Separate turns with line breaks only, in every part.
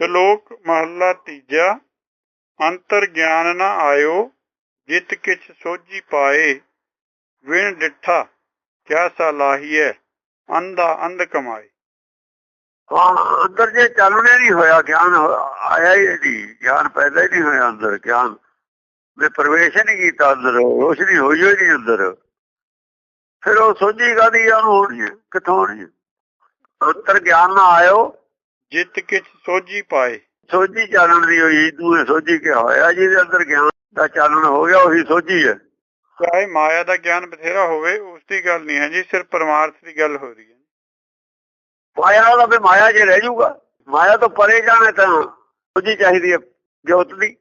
ਸ਼ਲੋਕ ਮਹੱਲਾ ਤੀਜਾ, ਅੰਤਰ ਗਿਆਨ ਨ ਆਇਓ, ਜਿਤ ਕਿਛ ਸੋਝੀ ਪਾਏ, ਵਿਣ ਡਿਠਾ, ਕਿਆ ਸਲਾਹੀਐ ਅੰਧਾ ਅੰਧ ਕਮਾਏ।
ਅੰਦਰ ਜੇ ਚੱਲਣੇ ਨਹੀਂ ਹੋਇਆ, ਗਿਆਨ ਆਇਆ ਹੀ ਨਹੀਂ, ਗਿਆਨ ਪੈਦਾ ਹੀ ਨਹੀਂ ਹੋਇਆ ਅੰਦਰ, ਗਿਆਨ ਨੇ ਪ੍ਰਵੇਸ਼ ਹੀ ਨਹੀਂ ਕੀਤਾ ਅੰਦਰ, ਰੋਸ਼ਨੀ ਹੋਈ ਹੋਈ ਨਹੀਂ ਅੰਦਰ। ਫਿਰ ਉਹ ਸੋਝੀ ਕਾਦੀ ਆ, ਉਹਨੂੰ ਹੋਣੀ ਕਿੱਥੋਂ ਹੋਣੀ ਅੰਤਰ ਗਿਆਨ ਨਾ ਆਇਓ
ਜਿਤ ਕਿਛ ਸੋਝੀ ਪਾਏ।
ਸੋਝੀ ਚਾਲਣ ਦੀ ਹੋਈ ਦੂਏ ਸੋਝੀ ਕਿਹਾ। ਹੋਇਆ ਜਿਹਦੇ ਅੰਦਰ ਗਿਆਨ ਦਾ ਚਾਲਣ ਹੋ ਗਿਆ ਉਹੀ ਸੋਝੀ ਹੈ।
ਚਾਹੇ ਮਾਇਆ ਦਾ ਗਿਆਨ ਬਥੇਰਾ ਹੋਵੇ ਉਸ ਦੀ ਗੱਲ ਨਹੀਂ ਹੈ ਜੀ ਸਿਰਫ ਪਰਮਾਰਥ ਦੀ ਗੱਲ ਹੋ ਰਹੀ ਹੈ।
ਮਾਇਆ ਦਾ ਵੀ ਮਾਇਆ ਜੇ ਰਹਿ ਜਾਊਗਾ ਮਾਇਆ ਤੋਂ ਪਰੇ ਜਾਣਾ ਤਾਂ ਸੋਝੀ ਚਾਹੀਦੀ ਹੈ ਜੋਤ ਦੀ।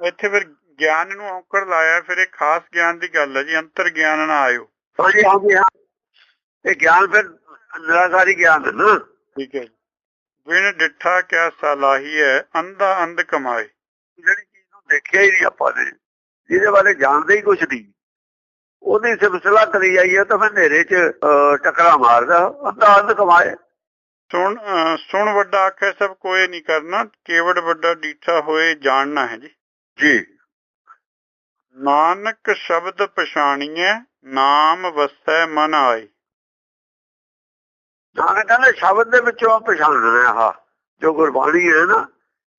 ਇੱਥੇ ਫਿਰ ਗਿਆਨ ਨੂੰ ਔਕੜ ਲਾਇਆ ਫਿਰ ਇਹ ਖਾਸ ਗਿਆਨ ਦੀ ਗੱਲ ਹੈ ਜੀ ਅੰਤਰ ਗਿਆਨ ਨਾ ਆਇਓ।
ਹਾਂਜੀ ਹਾਂਜੀ ਹਾਂ। ਇਹ ਗਿਆਨ ਫਿਰ ਨਿਰਾਕਾਰੀ ਗਿਆਨ ਹੈ ਨਾ।
ਠੀਕ ਹੈ ਵਿਣ ਡਿਠਾ ਕਿਆ ਸਲਾਹੀਐ ਅੰਧਾ ਅੰਧ ਕਮਾਏ।
ਜਿਹੜੀ ਚੀਜ਼ ਨੂੰ ਦੇਖਿਆ ਹੀ ਨਹੀਂ ਆਪਾਂ ਨੇ ਜਿਹਦੇ ਬਾਰੇ ਜਾਣਦੇ ਹੀ ਕੁਝ ਨਹੀਂ। ਉਹਦੀ ਸਿਲਸਿਲਾ ਕਰੀ ਜਾਈਏ ਤਾਂ ਫਿਰ ਹਨੇਰੇ 'ਚ ਟਕਰਾ ਮਾਰਦਾ ਅੱਧਾ ਅੱਧ ਕਮਾਏ।
ਸੁਣ ਸੁਣ ਵੱਡਾ ਆਖੇ ਸਭ ਕੋਏ ਨਹੀਂ ਕਰਨਾ ਕੇਵੜ ਵੱਡਾ ਡੀਠਾ ਹੋਏ ਜਾਣਨਾ ਹੈ ਜੀ।
ਜੀ।
ਨਾਨਕ ਸ਼ਬਦ ਪਛਾਣੀਐ ਨਾਮ ਵਸੈ ਮਨ ਆਏ।
ਨਾਨਕ ਕਹਿੰਦਾ ਸ਼ਬਦ ਦੇ ਵਿੱਚੋਂ ਪਛਾਣਨਾ ਆਹ ਜੋ ਗੁਰਬਾਣੀ ਹੈ ਨਾ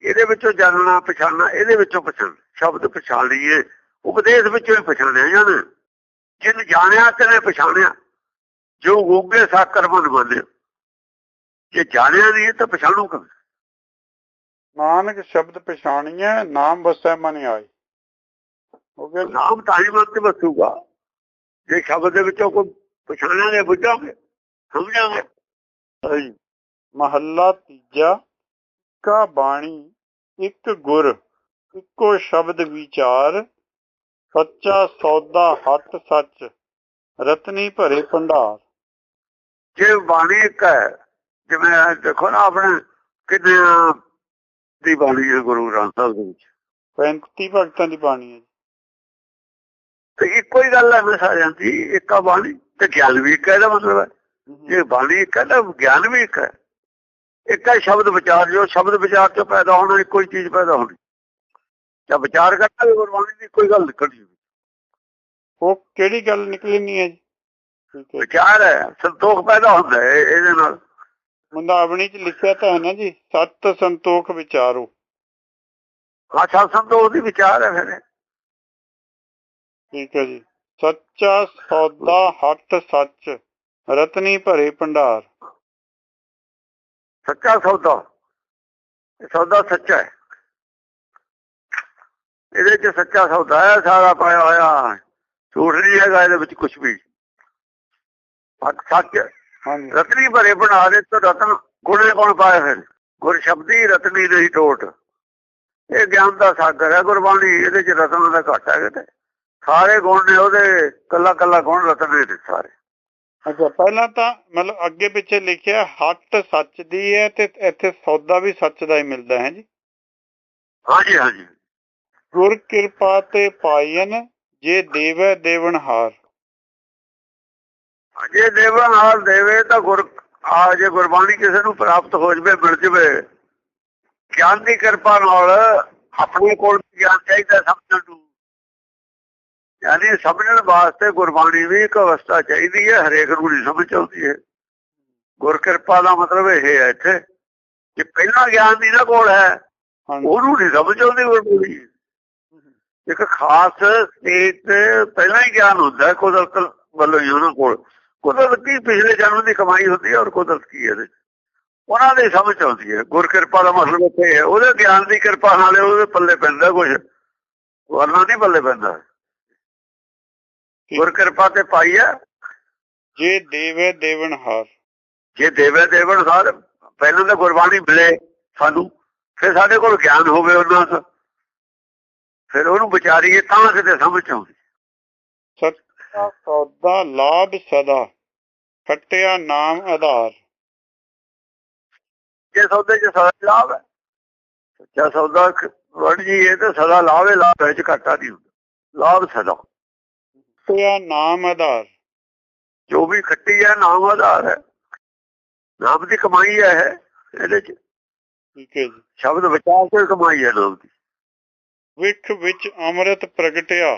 ਇਹਦੇ ਵਿੱਚੋਂ ਜਾਣਨਾ ਪਛਾਣਨਾ ਇਹਦੇ ਵਿੱਚੋਂ ਪਛਾਣ ਸ਼ਬਦ ਪਛਾਣੀਏ ਉਪਦੇਸ਼ ਵਿੱਚੋਂ ਹੀ ਪਛਾਣਿਆ ਜਾਣਾ ਜਿਨ ਜਾਣਿਆ ਤੇਨੇ ਪਛਾਣਿਆ। ਜੋ ਗੋਗੇ ਸਾਕਰ ਮਨ ਮੰਨਿਆ। ਜੇ ਜਾਣਿਆ ਨਹੀਂ ਤਾਂ ਪਛਾਣੂ ਕਿਵੇਂ?
ਨਾਨਕ ਸ਼ਬਦ ਪਛਾਣੀਐ ਨਾਮ ਵਸੈ ਮਨ ਆਏ। ਹੋ ਗਿਆ?
ਨਾਮ ਤਾਂ ਹੀ ਮਨ ਤੇ ਵਸੂਗਾ। ਜੇ ਸ਼ਬਦ ਦੇ ਵਿੱਚੋਂ ਕੋਈ ਪਛਾਣਾਂਗੇ ਬੁੱਝਾਂਗੇ ਸਮਝਾਂਗੇ। ਹਾਂਜੀ।
ਮਹੱਲਾ ਤੀਜਾ ਕਾ ਬਾਣੀ ਇੱਕ ਗੁਰ ਇੱਕੋ ਸ਼ਬਦ ਵਿਚਾਰ ਸੱਚਾ ਸੌਦਾ ਹੱਟ ਸੱਚ ਰਤਨੀ ਭਰੇ ਭੰਡਾਰ।
ਜੇ ਬਾਣੀ ਇੱਕ ਹੈ ਜਿਵੇਂ ਦੇਖੋ ਨਾ ਆਪਣੇ ਕਿੰਨੇ ਦੀ ਬਾਣੀ ਹੈ ਗੁਰੂ ਗ੍ਰੰਥ ਸਾਹਿਬ ਦੇ ਵਿੱਚ?
35 ਭਗਤਾਂ ਦੀ ਬਾਣੀ ਹੈ
ਤੇ ਇੱਕੋ ਹੀ ਗੱਲ ਹੈ ਸਾਰਿਆਂ ਦੀ ਇੱਕਾ ਬਾਣੀ ਤੇ ਗਿਆਨ ਵੀ ਇੱਕ ਹੈ ਇਹਦਾ ਮਤਲਬ ਹੈ। ਜੇ ਬਾਣੀ ਇੱਕ ਹੈ ਤਾਂ ਗਿਆਨ ਵੀ ਇੱਕ ਹੈ। ਇੱਕ ਹੈ ਸ਼ਬਦ ਵਿਚਾਰ ਜੋ ਸ਼ਬਦ ਵਿਚਾਰ ਤੋਂ ਪੈਦਾ ਹੋਣਾ ਇੱਕੋ ਹੀ ਚੀਜ਼ ਪੈਦਾ ਹੋਣੀ। ਜਾਂ ਵਿਚਾਰ ਕਰਨਾ ਵੀ ਗੁਰਬਾਣੀ ਦੀ ਕੋਈ ਗੱਲ ਨਿਕਲਣੀ
ਉਹ ਕਿਹੜੀ ਗੱਲ ਨਿਕਲੀ ਨਹੀਂ ਹੈ ਜੀ? ਹੈ।
ਵਿਚਾਰ ਹੈ ਸੰਤੋਖ ਪੈਦਾ ਹੁੰਦਾ ਹੈ ਇਹ- ਇਹਦੇ ਨਾਲ।
ਮੁੰਦਾਵਣੀ ਚ ਲਿਖਿਆ ਤਾਂ ਹੈ ਨਾ ਜੀ ਸਤ ਸੰਤੋਖ ਵਿਚਾਰੋ।
ਆਸ਼ਾ ਸੰਤੋਖ ਦੀ ਵਿਚਾਰ ਹੈ ਫਿਰ
ਠੀਕ ਹੈ ਜੀ। ਸੱਚਾ ਸੌਦਾ ਹੱਟ ਸੱਚ। ਰਤਨੀ ਭਰੇ ਭੰਡਾਰ।
ਸੱਚਾ ਸੌਦਾ। ਇਹ ਸੌਦਾ ਸੱਚਾ ਹੈ। ਇਹਦੇ ਚ ਸੱਚਾ ਸੌਦਾ ਹੈ ਸਾਰਾ ਪਾਇਆ ਹੋਇਆ। ਝੂਠ ਨਹੀਂ ਹੈਗਾ ਇਹਦੇ ਵਿੱਚ ਕੁਝ ਵੀ। ਸੱਚ
ਹਾਂਜੀ।
ਰਤਨੀ ਭਰੇ ਬਣਾ ਦੇ ਤਾਂ ਰਤਨ ਗੁਣੇ ਕੌਣ ਪਾਏ ਫਿਰ ਗੁਰ ਸ਼ਬਦੀ ਰਤਨੀ ਨਹੀਂ ਟੋਟ। ਇਹ ਗਿਆਨ ਦਾ ਸਾਗਰ ਹੈ ਗੁਰਬਾਣੀ ਇਹਦੇ ਚ ਰਤਨਾਂ ਦਾ ਘਾਟਾ ਹੈ। ਸਾਰੇ ਗੁਣ ਨੇ ਉਹਦੇ ਕੱਲਾ ਕੱਲਾ ਗੁਣ ਰਤਨ ਦੇ ਸਾਰੇ।
ਅੱਛਾ ਪਹਿਲਾਂ ਤਾਂ ਮਤਲਬ ਅੱਗੇ ਪਿੱਛੇ ਲਿਖਿਆ ਹੱਟ ਸੱਚ ਦੀ ਹੈ ਤੇ ਇੱਥੇ ਸੌਦਾ ਵੀ ਸੱਚ ਦਾ ਹੀ ਮਿਲਦਾ ਹੈ ਜੀ।
ਹਾਂਜੀ ਹਾਂਜੀ।
ਗੁਰ ਕਿਰਪਾ ਤੇ ਪਾਈਨ ਜੇ ਦੇਵੈ ਦੇਵਨਹਾਰ
ਜੇ ਦੇਵਾਂ ਨਾਲ ਦੇਵੇ ਤਾਂ ਗੁਰ ਆ ਜੇ ਗੁਰਬਾਣੀ ਕਿਸੇ ਨੂੰ ਪ੍ਰਾਪਤ ਹੋ ਜਵੇ ਮਿਲ ਜਵੇ। ਗਿਆਨ ਦੀ ਕਿਰਪਾ ਨਾਲ ਆਪਣੇ ਕੋਲ ਗਿਆਨ ਚਾਹੀਦਾ ਸਮਝਣ ਨੂੰ। ਯਾਨੀ ਸਮਝਣ ਵਾਸਤੇ ਗੁਰਬਾਣੀ ਵੀ ਇੱਕ ਅਵਸਥਾ ਚਾਹੀਦੀ ਹੈ ਹਰੇਕ ਨੂੰ ਨਹੀਂ ਸਮਝ ਆਉਂਦੀ ਹੈ ਗੁਰ ਕਿਰਪਾ ਦਾ ਮਤਲਬ ਇਹ ਹੈ ਇੱਥੇ ਕਿ ਪਹਿਲਾਂ ਗਿਆਨ ਦੀ ਨਾ ਕੋਲ ਹੈ ਉਹਨੂੰ ਨਹੀਂ ਸਮਝ ਆਉਂਦੀ ਗੁਰਬਾਣੀ। ਇੱਕ ਖਾਸ ਸਟੇਜ ਤੇ ਪਹਿਲਾਂ ਹੀ ਗਿਆਨ ਹੁੰਦਾ ਹੈ ਕੁਦਰਤ ਵੱਲੋਂ ਹੀ ਉਹਨਾਂ ਕੋਲ। ਕੁਦਰਤ ਕੀ ਪਿਛਲੇ ਜਨਮ ਦੀ ਕਮਾਈ ਹੁੰਦੀ ਹੈ ਔਰ ਕੁਦਰਤ ਕੀ 'ਚ। ਉਹਨਾਂ ਦੀ ਸਮਝ ਆਉਂਦੀ ਹੈ। ਗੁਰ ਕਿਰਪਾ ਦਾ ਮਤਲਬ ਇੱਥੇ ਹੈ। ਉਹਦੇ ਗਿਆਨ ਦੀ ਕਿਰਪਾ ਨਾਲੇ ਉਹਦੇ ਪੱਲੇ ਪੈਂਦਾ ਕੁਝ ਵਰਨਾ ਨਹੀਂ ਪੱਲੇ ਪੈਂਦਾ। ਗੁਰ ਕਿਰਪਾ ਤੇ ਪਾਈ ਹੈ
ਜੇ ਦੇਵੈ ਦੇਵਨਹਾਰ
ਜੇ ਦੇਵੇ ਦੇਵਨ ਸਾਰ ਪਹਿਲਾਂ ਤਾਂ ਗੁਰਬਾਣੀ ਮਿਲੇ ਸਾਨੂੰ। ਫਿਰ ਸਾਡੇ ਕੋਲ ਗਿਆਨ ਹੋਵੇ ਉਹਨਾਂ ਦਾ। ਫਿਰ ਉਹਨੂੰ ਵਿਚਾਰੀਏ ਤਾਂ ਕਿਤੇ ਸਮਝ ਆਉਂਦੀ।
ਸੱਚਾ ਸੌਦਾ ਲਾਭ ਸਦਾ ਖੱਟਿਆ ਨਾਮ ਆਧਾਰ।
ਜੇ ਸੌਦੇ 'ਚ ਸਦਾ ਲਾਭ ਹੈ ਸੱਚਾ ਸੌਦਾ ਵੜ ਜੀ ਇਹ ਤਾਂ ਸਦਾ ਲਾਭ ਹੈ ਲਾਭ ਵਿੱਚ ਘਾਟਾ ਨਹੀਂ ਹੁੰਦਾ। ਲਾਭ ਸਦਾ।
ਖੱਟਿਆ ਨਾਮ ਆਧਾਰ।
ਜੋ ਵੀ ਖੱਟੀ ਹੈ ਨਾਮ ਆਧਾਰ ਹੈ। ਨਾਮ ਦੀ ਕਮਾਈ ਹੈ ਇਹ, ਇਹਦੇ 'ਚ।
ਠੀਕ ਹੈ ਜੀ।
ਸ਼ਬਦ ਵਿਚਾਰ ਕੇ ਕਮਾਈ ਹੈ ਲੋਕ ਦੀ।
ਵਿਖ ਵਿੱਚ ਅੰਮ੍ਰਿਤ ਪ੍ਰਗਟਿਆ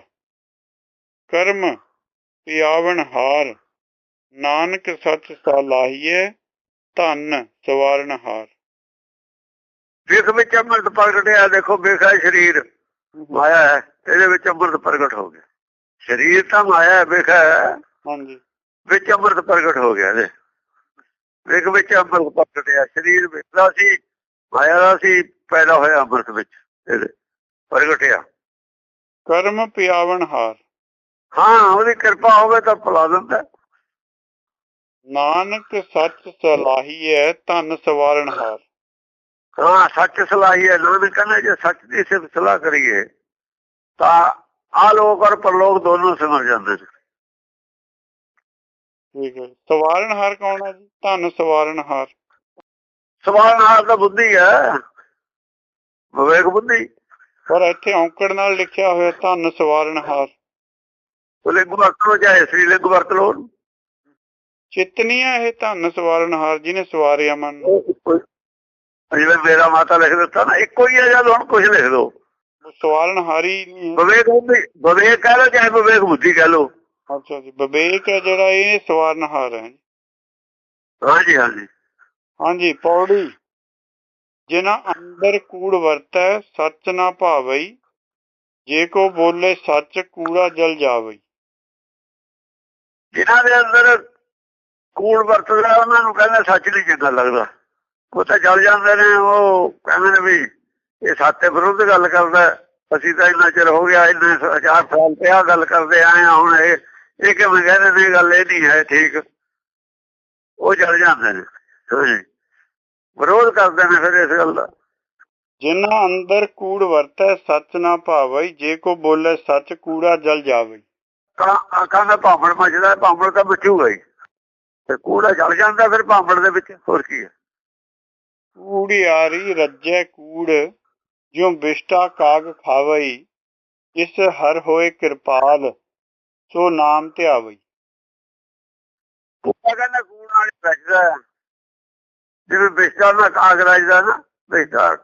ਕਰਮ ਪਿਆਵਨ ਹਾਰ। ਨਾਨਕ ਸੱਚ ਸਲਾਹੀਏ ਧਨ ਸਵਾਰਨ ਹਾਰ।
ਵਿਖ ਵਿੱਚ ਅੰਮ੍ਰਿਤ ਪ੍ਰਗਟਿਆ ਦੇਖੋ ਵਿਖਾ ਸਰੀਰ ਮਾਇਆ ਹੈ ਇਹਦੇ ਵਿੱਚ ਅੰਮ੍ਰਿਤ ਪ੍ਰਗਟ ਹੋ ਗਿਆ। ਸਰੀਰ ਤਾਂ ਮਾਇਆ ਹੈ ਵਿਖ ਹੈ।
ਹਾਂਜੀ।
ਵਿੱਚ ਅੰਮ੍ਰਿਤ ਪ੍ਰਗਟ ਹੋ ਗਿਆ ਇਹਦੇ ਵਿਖ ਵਿੱਚ ਅੰਮ੍ਰਿਤ ਪ੍ਰਗਟਿਆ ਸਰੀਰ ਵਿਖਦਾ ਸੀ ਮਾਇਆ ਦਾ ਸੀ ਪੈਦਾ ਹੋਇਆ ਅੰਮ੍ਰਿਤ ਵਿੱਚ। ਪ੍ਰਗਟਿਆ
ਕਰਮ ਪਿਆਵਨ ਹਾਰ।
ਹਾਂ ਉਹਦੀ ਕਿਰਪਾ ਹੋਵੇ ਤਾਂ ਪਲਾ ਦਿੰਦਾ।
ਨਾਨਕ ਸੱਚ ਸਲਾਹੀਏ ਧਨ ਸਵਾਰਨ ਹਾਰ।
ਹਾਂ ਸੱਚ ਸਲਾਹੀ ਹੈ ਨਾਨਕ ਕਹਿੰਦਾ ਜੇ ਸੱਚ ਦੀ ਸਿਫਤ ਸਲਾਹ ਕਰੀਏ ਤਾਂ ਆ ਲੋਕ ਔਰ ਪਰਲੋਕ ਦੋਨੋਂ ਸਮਝ ਜਾਂਦੇ ਨੇ
ਠੀਕ ਹੈ। ਸਵਾਰਨ ਹਾਰ ਕੌਣ ਹੈ ਜੀ? ਧਨ ਸਵਾਰਨ ਹਾਰ।
ਤਾਂ ਬੁੱਧੀ ਹੈ। ਵਿਵੇਕ ਬੁੱਧੀ।
ਪਰ ਇੱਥੇ ਔਂਕੜ ਨਾਲ ਲਿਖਿਆ ਹੋਇਆ ਧਨ ਸਵਾਰਨ ਹਾਰ।
ਉਹ ਲਿੰਗ ਵਰਤ ਲੋ ਚਾਹੇ ਸ੍ਰੀ ਲੋ
ਚਿਤਨੀ ਹੈ ਇਹ ਧਨ ਸਵਾਰਨ ਹਾਰ ਜਿਹਨੇ ਸਵਾਰਿਆ ਮਨ।
ਜਿਵੇਂ ਮੇਰਾ ਮਾਤਾ ਲਿਖ ਦਿੱਤਾ ਨਾ ਇੱਕੋ ਹੀ ਹੈ ਜਦ ਹੁਣ ਕੁਝ ਲਿਖ ਦੋ।
ਉਹ ਸਵਾਰਨ ਹਾਰੀ ਨਹੀਂ ਹੈ।
ਵਿਵੇਕ ਵਿਵੇਕ ਕਹਿ ਲੋ ਚਾਹੇ ਵਿਵੇਕ ਬੁੱਧੀ ਕਹਿ ਲੋ
ਅੱਛਾ ਜੀ ਵਿਵੇਕ ਹੈ ਜਿਹੜਾ ਇਹ ਸਵਾਰਨ ਹਾਰ ਹੈ।
ਹਾਂਜੀ ਹਾਂਜੀ।
ਹਾਂਜੀ ਪੌੜੀ। ਜਿਨਾ ਅੰਦਰ ਕੂੜ ਵਰਤੈ ਸੱਚ ਨਾ ਭਾਵਈ ਜੇ ਕੋ ਬੋਲੇ ਸੱਚ ਕੂੜਾ ਜਲ ਜਾਵਈ
ਜਿਨ੍ਹਾਂ ਦੇ ਅੰਦਰ ਕੂੜ ਵਰਤਦਾ ਉਹਨਾਂ ਨੂੰ ਕਹਿੰਦੇ ਸੱਚ ਨਹੀਂ ਚੰਗਾ ਲੱਗਦਾ। ਉਹ ਤਾਂ ਜਲ ਜਾਂਦੇ ਨੇ ਉਹ ਕਹਿੰਦੇ ਨੇ ਵੀ ਇਹ ਸਾਤੇ ਵਿਰੁੱਧ ਗੱਲ ਕਰਦਾ। ਅਸੀਂ ਤਾਂ ਇੰਨਾ ਚਿਰ ਹੋ ਗਿਆ ਇੰਨੇ ਸ- ਚਾਰ ਸਾਲ ਤੇ ਆ ਗੱਲ ਕਰਦੇ ਆਏ ਆ ਹੁਣ ਇਹ ਇਹ ਕਿਵੇਂ ਕਹਿੰਦੇ ਨੇ ਗੱਲ ਇਹ ਨਹੀਂ ਹੈ ਠੀਕ। ਉਹ ਜਲ ਜਾਂਦੇ ਨੇ। ਵਿਰੋਧ ਕਰਦੇ ਨੇ ਫਿਰ ਇਸ ਗੱਲ ਦਾ।
ਜਿਨਾ ਅੰਦਰ ਕੂੜ ਵਰਤੈ ਸੱਚ ਨਾ ਭਾਵਈ ਜੇ ਕੋ ਬੋਲੇ ਸੱਚ ਕੂੜਾ ਜਲ ਜਾਵਈ
ਕਾਂ ਕਹਿੰਦਾ ਭਾਂਬੜ ਮੱਚਦਾ ਭਾਂਬੜ ਤਾਂ ਮੱਚੂਗਾ ਹੀ ਤੇ ਕੂੜਾ ਜਲ ਜਾਂਦਾ ਫਿਰ ਭਾਂਬੜ ਦੇ ਵਿੱਚ ਹੋਰ ਕੀ ਹੈ?
ਕੂੜਿਆਰੀ ਰੱਜੈ ਕੂੜ। ਜਿਉ ਬਿਸ਼ਟਾ ਕਾਗ ਖਾਵਈ ਇਸ ਹਰ ਹੋਏ ਕਿਰਪਾਲ, ਸੋ ਨਾਮ ਧਿਆਵਈ।
ਕੂੜਾ ਕਹਿੰਦਾ ਕੂੜ ਨਾਲ ਹੀ ਜਿਵੇਂ ਬਿਸਟਾ ਨਾਲ ਕਾਗ ਰਜਦਾ ਨਾ, ਬਿਸਟਾ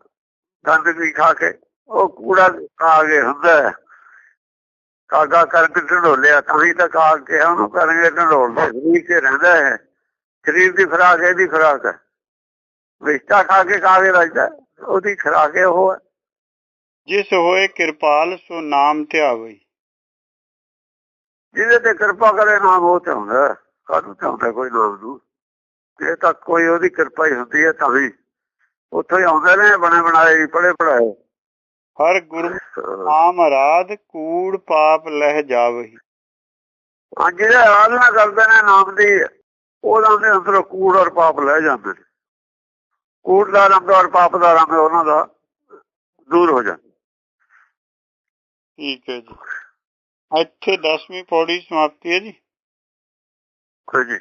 ਗੰਦਗੀ ਖਾ ਕੇ, ਉਹ ਕੂੜਾ ਕਾਗੇ ਹੁੰਦਾ ਕਾਗਾ ਕਰਕੇ ਢੋਲਿਆ ਤਾਂ ਹੀ ਤਾਂ ਕਾਗ ਕਿਹਾ ਉਹਨੂੰ ਕਰਨਗੇ ਢੋਲਦਾ ਸਰੀਰ ਤੇ ਰਹਿੰਦਾ ਹੈ ਸਰੀਰ ਦੀ ਖੁਰਾਕ, ਇਹਦੀ ਖੁਰਾਕ ਹੈ ਬਿਸਟਾ ਖਾ ਕੇ ਕਾਗੇ ਰਜਦਾ ਹੈ। ਉਹਦੀ ਖੁਰਾਕ ਇਹ ਉਹ ਹੈ
ਜਿਸ ਹੋਏ ਕਿਰਪਾਲ ਸੋ ਨਾਮ ਧਿਆਵਈ।
ਜਿਹਦੇ ਤੇ ਕਿਰਪਾ ਕਰੇ ਨਾਮ ਉਹ ਤੇ ਹੁੰਦਾ। ਕਾਹਨੂੰ ਤੇ ਹੁੰਦਾ ਕੋਈ ਨਾਮ ਨੂੰ? ਇਹ ਤਾਂ ਕੋਈ ਉਹਦੀ ਕਿਰਪਾ ਹੀ ਹੁੰਦੀ ਹੈ ਤਾਂ ਹੀ ਉੱਥੋਂ ਹੀ ਆਉਂਦੇ ਨੇ ਬਣੇ ਬਣਾਏ ਪੜੇ ਪੜਾਏ
ਹਰ ਗੁਰੂ ਨਾਮ ਅਰਾਧ ਕੂੜ ਪਾਪ ਲਹਿ ਜਾਵਈ
ਹਾਂ ਜਿਹੜੇ ਆਰਾਧਨਾ ਕਰਦੇ ਨੇ ਨਾਮ ਦੀ ਉਹਨਾਂ ਦੇ ਅੰਦਰੋਂ ਕੂੜ ਔਰ ਪਾਪ ਲੈ ਜਾਂਦੇ ਨੇ। ਕੂੜ ਦਾ ਰੰਗ ਔਰ ਪਾਪ ਦਾ ਰੰਗ ਉਹਨਾਂ ਦਾ ਦੂਰ ਹੋ ਜਾਂਦਾ।
ਠੀਕ ਹੈ ਜੀ। ਇੱਥੇ 10ਵੀਂ ਪੌੜੀ ਸਮਾਪਤੀ ਹੈ ਜੀ।
ਹਾਂਜੀ